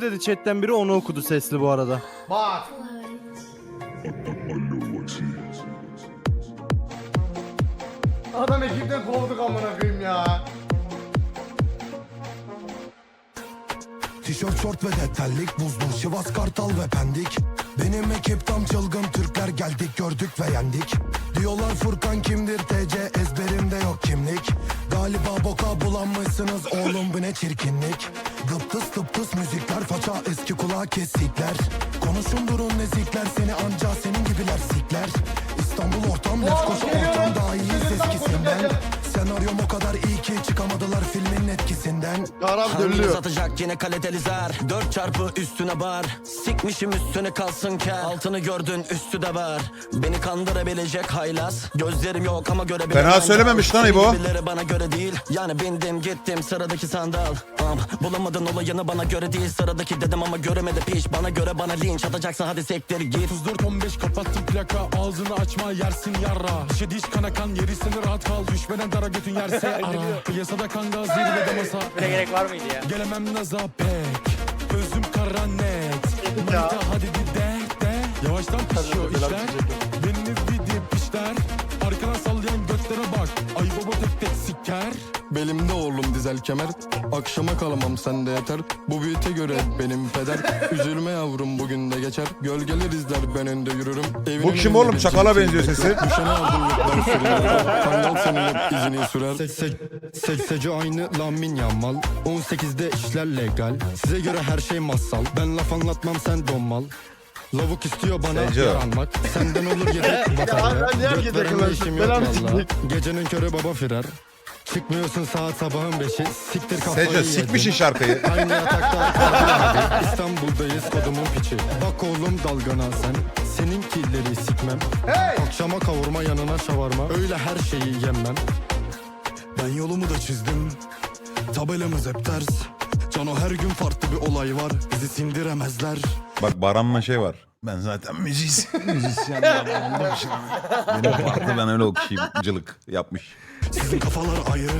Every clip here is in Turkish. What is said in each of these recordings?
dedi chatten biri onu okudu sesli bu arada. Bak. Adam ekipten kovduk amına koyayım ya. Tişört, şort ve de terlik buzlu Şivas, Kartal ve Pendik Benim ekip tam çılgın Türkler geldik gördük ve yendik Diyorlar Furkan kimdir TC boka bulanmışsınız oğlum bu ne çirkinlik? Gıptıs tıptıs müzikler faça eski kulağı kesikler. Konuşun durun nezikler seni anca senin gibiler sikler. İstanbul ortam lef ortam daha iyiyiz eskisinden filmin etkisinden Hanginiz atacak yine kaliteli zar Dört çarpı üstüne bar. Sikmişim üstüne kalsın ker. Altını gördün üstü de var. Beni kandırabilecek haylaz. Gözlerim yok ama görebilen Fena söylememiş lan İbo. Gibileri bana göre değil. Yani bindim gittim sıradaki sandal. Am, Bulamadın olayını bana göre değil. Sıradaki dedim ama göremedi piş. Bana göre bana linç atacaksan hadi sektir git. 34-15 kapattım plaka. Ağzını açma yersin yarra. Dişe diş kana kan yeri seni rahat kal. Düşmeden dara götün yerse ara. Piyasada kan gaz zirvede masa Buna gerek var mıydı ya? Gelemem naza pek Özüm kara net. Manita hadi bir de de. Yavaştan pişiyor işler. Beni vidi pişler. Arkadan sallayan götlere bak. Ay baba tek tek siker Belimde oğlum dizel kemer. Akşama kalamam sende yeter. Bu büyüte göre benim peder. Üzülme yavrum bugün de geçer. Gölgeler izler ben önde yürürüm. Evinin Bu kim oğlum? Çakala benziyor sesi. Düşeni aldım yurttan sürüyorum Kangal senin hep izini sürer. Sekseci aynı Lamin Yamal. 18'de işler legal. Size göre her şey masal. Ben laf anlatmam sen donmal. Lavuk istiyor bana Sence? o. yaranmak Senden olur yedek batarya. Göt verme işim yok valla. Gecenin körü baba firar Çıkmıyorsun saat sabahın beşi Siktir kafayı Seco yedin. sikmişin şarkıyı. Aynı yatakta kaldı. İstanbul'dayız kodumun piçi Bak oğlum dalgana sen Senin killeri sikmem Hey! Akşama kavurma yanına şavarma Öyle her şeyi yemem Ben yolumu da çizdim Tabelamız hep ters Cano her gün farklı bir olay var Bizi sindiremezler Bak Baran'la şey var. Ben zaten müzis müzisyen anlamışım. Benim farklı ben öyle okuyucılık yapmış. Sizin kafalar ayrı.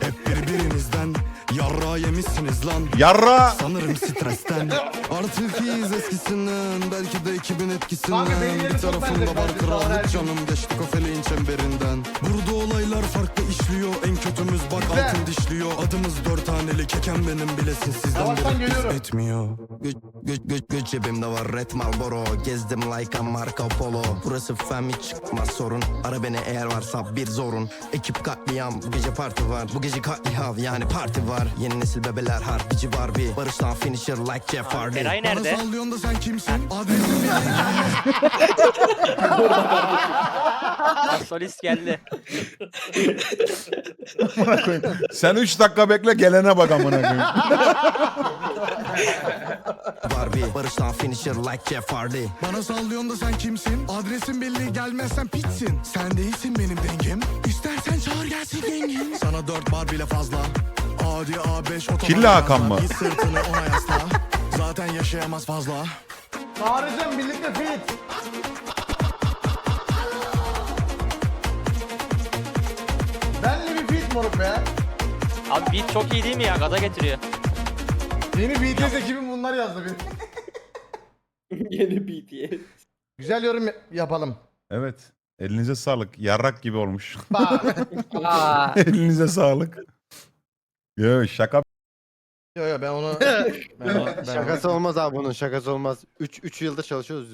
Hep birbirinizden. Yarra yemişsiniz lan. Yarra! Sanırım stresten Artık iyiyiz eskisinden Belki de ekibin etkisinden. Kanka Bir benzek var krallık canım Geçtik o feleğin çemberinden. Burada olaylar farklı işliyor En kötümüz bak Güzel. altın dişliyor. Adımız dört haneli keken benim bilesin Sizden Yavaştan geliyorum. etmiyor Güç, güç, güç, güç cebimde var Red Marlboro Gezdim like a Marco Polo. Burası femi çıkmaz sorun Ara beni eğer varsa bir zorun. Ekip katliam bu gece parti var. Bu gece katliam yani parti var. Yeni nesil bebeler harbici Barbie. Barıştan finisher like Jeff Hardy Eray Bana nerede? sallıyorsun da sen kimsin? Adresin bir Solist geldi. Sen 3 dakika bekle gelene bak amına koyayım. Barbie Barıştan finisher like Jeff Hardy Bana sallıyorsun da sen kimsin? Adresin belli gelmezsen pitsin. Sen değilsin benim dengim. İstersen çağır gelsin dengin. Sana dört bar bile fazla. Adi A5 otoban. Killa Hakan mı? Git sırtını ona yasla. Zaten yaşayamaz fazla. Çağıracağım birlikte fit. Benle bir fit moruk be. Abi beat çok iyi değil mi ya? Gaza getiriyor. Yeni BTS ekibim bunlar yazdı bir. Yeni BTS. Güzel yorum yap- yapalım. Evet. Elinize sağlık. Yarrak gibi olmuş. Bak. Elinize sağlık. Yo şaka yo yo ben onu... ben, ben, Şakası olmaz abi bunun şakası olmaz. 3 3 yıldır çalışıyoruz.